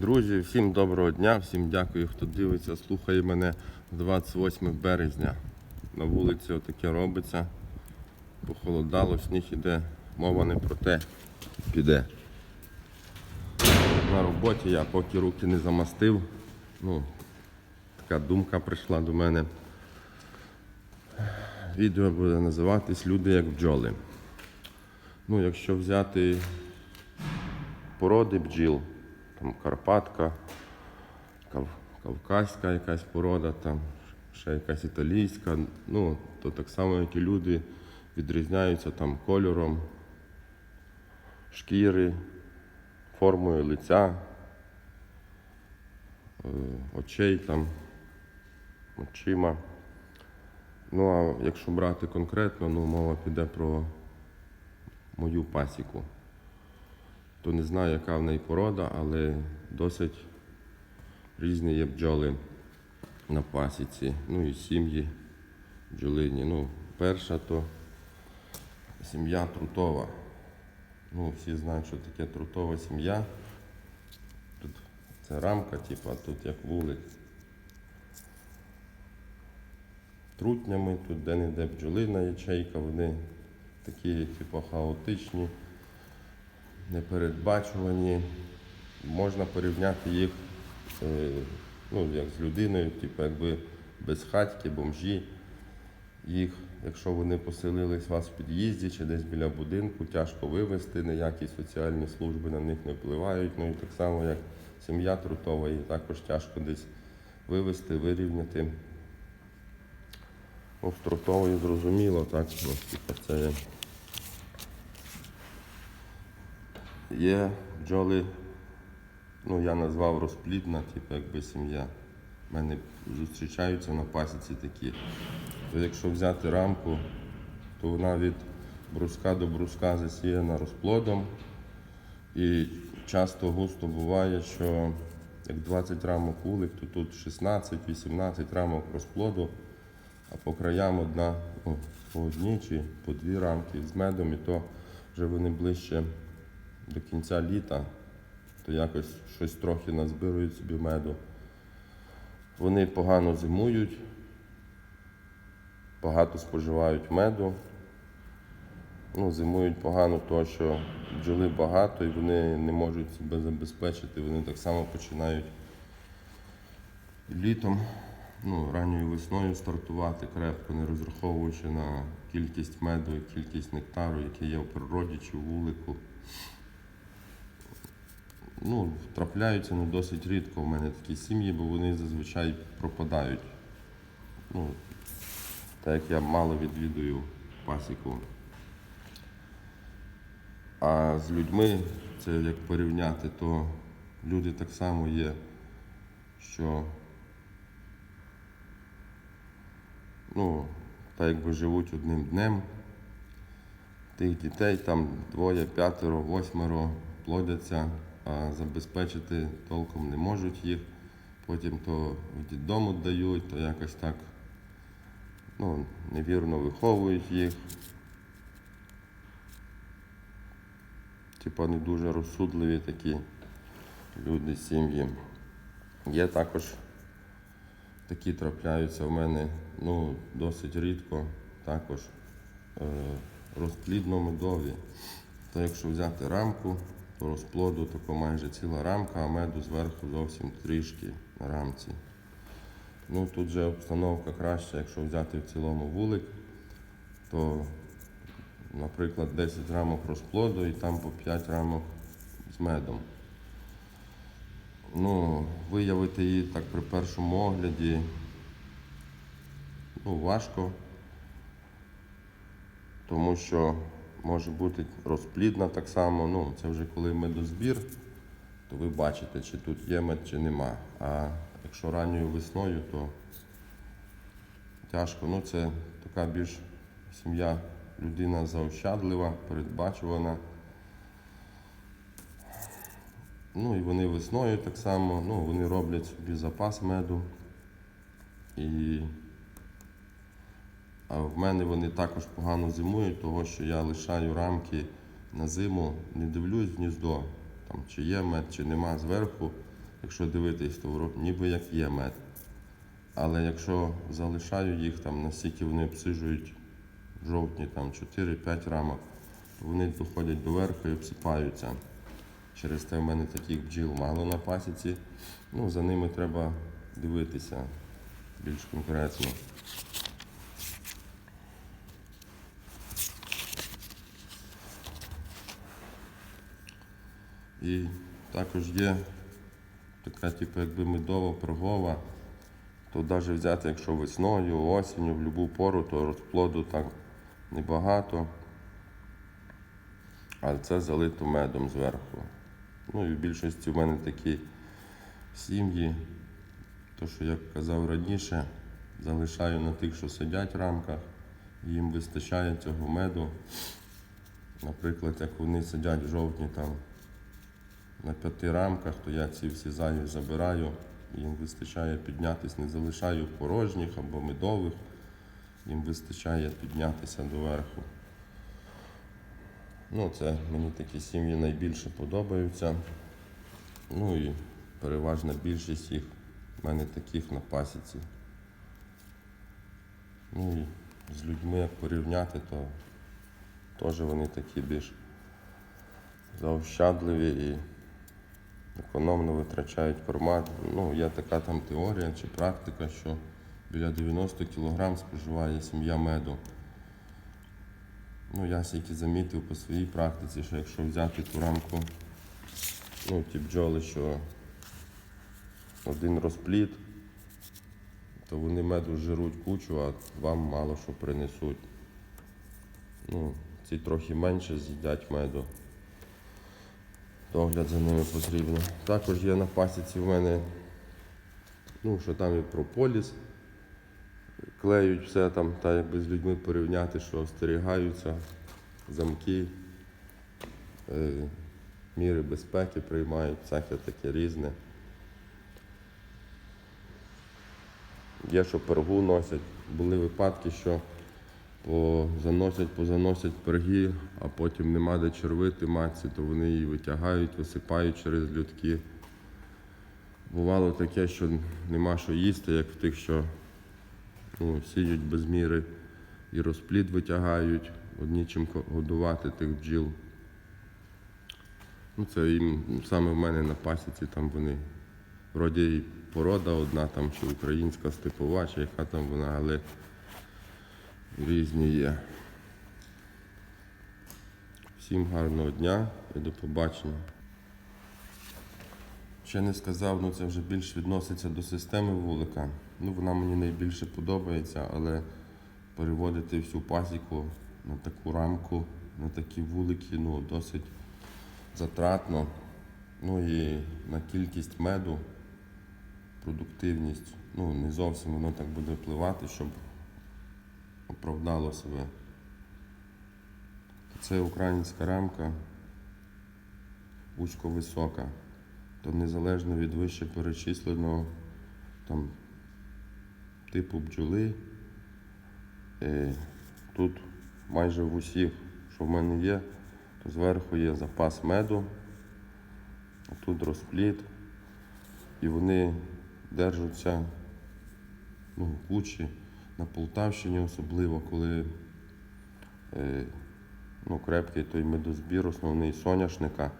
Друзі, всім доброго дня, всім дякую, хто дивиться, слухає мене 28 березня. На вулиці отаке робиться. Похолодало, сніг іде, мова не про те піде. На роботі я поки руки не замастив. Ну, така думка прийшла до мене. Відео буде називатись Люди як бджоли. Ну, якщо взяти породи бджіл, там Карпатка, Кав- Кавказька якась порода, там ще якась італійська, ну, то так само, як і люди відрізняються там кольором, шкіри, формою лиця, е, очей там, очима. Ну, а якщо брати конкретно, ну, мова піде про мою пасіку то не знаю, яка в неї порода, але досить різні є бджоли на пасіці. Ну і сім'ї бджолині. Ну, перша то сім'я трутова. Ну, всі знають, що таке трутова сім'я. Тут це рамка, типу, а тут як вулик. Трутнями, тут де-не-де бджолина ячейка, вони такі, типу, хаотичні непередбачувані. Можна порівняти їх е, ну, як з людиною, типу, якби безхатьки, бомжі. Їх, якщо вони поселились у вас в під'їзді чи десь біля будинку, тяжко вивезти, ніякі соціальні служби на них не впливають. Ну і так само, як сім'я трутова, її також тяжко десь вивезти, вирівняти. Ну, з трутовою зрозуміло, так, ну, типу, це є бджоли, ну я назвав розплідна, типу якби сім'я. У мене зустрічаються на пасіці такі. То якщо взяти рамку, то вона від бруска до бруска засіяна розплодом. І часто густо буває, що як 20 рамок вулик, то тут 16-18 рамок розплоду, а по краям одна, ну, по одній чи по дві рамки з медом, і то вже вони ближче до кінця літа, то якось щось трохи назбирують собі меду. Вони погано зимують, багато споживають меду. Ну, зимують погано, тому що бджоли багато і вони не можуть себе забезпечити. Вони так само починають літом, ну, ранньою весною стартувати крепко, не розраховуючи на кількість меду кількість нектару, який є в природі чи в вулику ну, трапляються ну, досить рідко в мене такі сім'ї, бо вони зазвичай пропадають. Ну, так як я мало відвідую пасіку. А з людьми, це як порівняти, то люди так само є, що ну, так якби живуть одним днем. Тих дітей там двоє, п'ятеро, восьмеро плодяться а забезпечити толком не можуть їх. Потім то в діддому дають, то якось так ну, невірно виховують їх. Типа не дуже розсудливі такі люди, сім'ї. Є також такі трапляються в мене ну, досить рідко, також е, розплідно-медові. То якщо взяти рамку, розплоду тако майже ціла рамка, а меду зверху зовсім трішки на рамці. Ну Тут же обстановка краща, якщо взяти в цілому вулик, то, наприклад, 10 рамок розплоду і там по 5 рамок з медом. Ну, Виявити її так при першому огляді ну, важко, тому що може бути розплідна так само. Ну, Це вже коли медозбір, то ви бачите, чи тут є мед, чи нема. А якщо ранньою весною, то тяжко. Ну, Це така більш сім'я, людина заощадлива, передбачувана. Ну і вони весною так само, ну, вони роблять собі запас меду. І а в мене вони також погано зимують, тому що я лишаю рамки на зиму, не дивлюсь гніздо, там, чи є мед, чи нема зверху. якщо дивитись, то ніби як є мед. Але якщо залишаю їх там, настільки вони обсижують жовтні там 4-5 рамок, то вони доходять до верху і обсипаються. Через те в мене таких бджіл мало на пасіці. Ну, за ними треба дивитися більш конкретно. І також є така, типу, якби медова пергова, то навіть взяти, якщо весною, осінню, в будь-яку пору, то розплоду так небагато. Але це залито медом зверху. Ну і в більшості в мене такі сім'ї, то що як казав раніше, залишаю на тих, що сидять в рамках, їм вистачає цього меду. Наприклад, як вони сидять в жовтні там на п'яти рамках, то я ці всі зайві забираю, їм вистачає піднятися, не залишаю порожніх або медових, їм вистачає піднятися доверху. Ну, це мені такі сім'ї найбільше подобаються. Ну і переважна більшість їх в мене таких на пасіці. Ну і з людьми як порівняти, то теж вони такі більш заощадливі і економно витрачають корма. Ну, є така там теорія чи практика, що біля 90 кг споживає сім'я меду. Ну, я стільки замітив по своїй практиці, що якщо взяти ту рамку, ну, ті бджоли, що один розпліт, то вони меду жируть кучу, а вам мало що принесуть. Ну, ці трохи менше з'їдять меду. Догляд за ними потрібно. Також є на пасіці в мене, ну, що там і прополіс. Клеють все там, та якби з людьми порівняти, що остерігаються, замки, е, міри безпеки приймають, всяке таке різне. Є, що пергу носять. Були випадки, що заносять, позаносять перги, а потім нема де червити матці, то вони її витягають, висипають через людки. Бувало таке, що нема що їсти, як в тих, що ну, сіють без міри і розплід витягають, одні чим годувати тих бджіл. Ну, це їм саме в мене на пасіці, там вони вроді і порода одна, там чи українська степова, чи яка там вона, але різні є. Всім гарного дня і до побачення. Ще не сказав, ну це вже більш відноситься до системи вулика. Ну, вона мені найбільше подобається, але переводити всю пасіку на таку рамку, на такі вулики, ну, досить затратно. Ну і на кількість меду, продуктивність, ну, не зовсім воно так буде впливати, щоб оправдало себе. Це українська рамка вузько-висока, то незалежно від вище перечисленого там, типу бджоли, е, тут майже в усіх, що в мене є, то зверху є запас меду, а тут розпліт, і вони держаться ну, кучі на Полтавщині, особливо, коли е, ну, крепкий той медозбір, основний соняшника,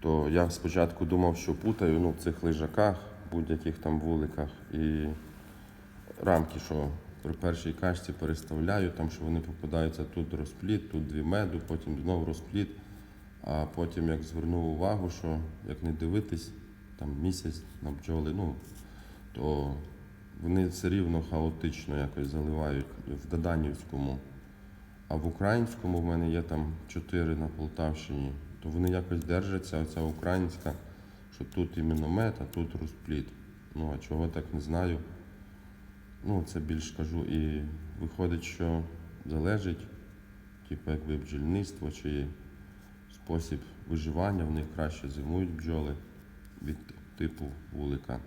то я спочатку думав, що путаю ну, в цих лежаках, будь-яких там вуликах, і рамки, що при першій кашці переставляю, там, що вони попадаються тут розпліт, тут дві меду, потім знову розпліт. А потім як звернув увагу, що як не дивитись там місяць на бджоли, ну, то вони все рівно хаотично якось заливають в Даданівському. А в українському в мене є там чотири на Полтавщині, то вони якось держаться, оця українська, що тут іменно мед, а тут розпліт. Ну а чого так не знаю. Ну, це більш кажу, і виходить, що залежить, типу, якби бджільництво чи спосіб виживання, в них краще зимують бджоли від типу вулика.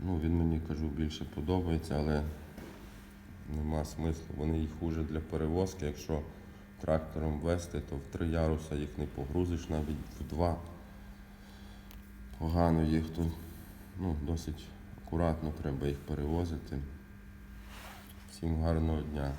Ну, він мені кажу більше подобається, але нема смислу. Вони їх хуже для перевозки, якщо трактором вести, то в три яруса їх не погрузиш, навіть в два. Погано їх тут. Ну, досить акуратно треба їх перевозити. Всім гарного дня.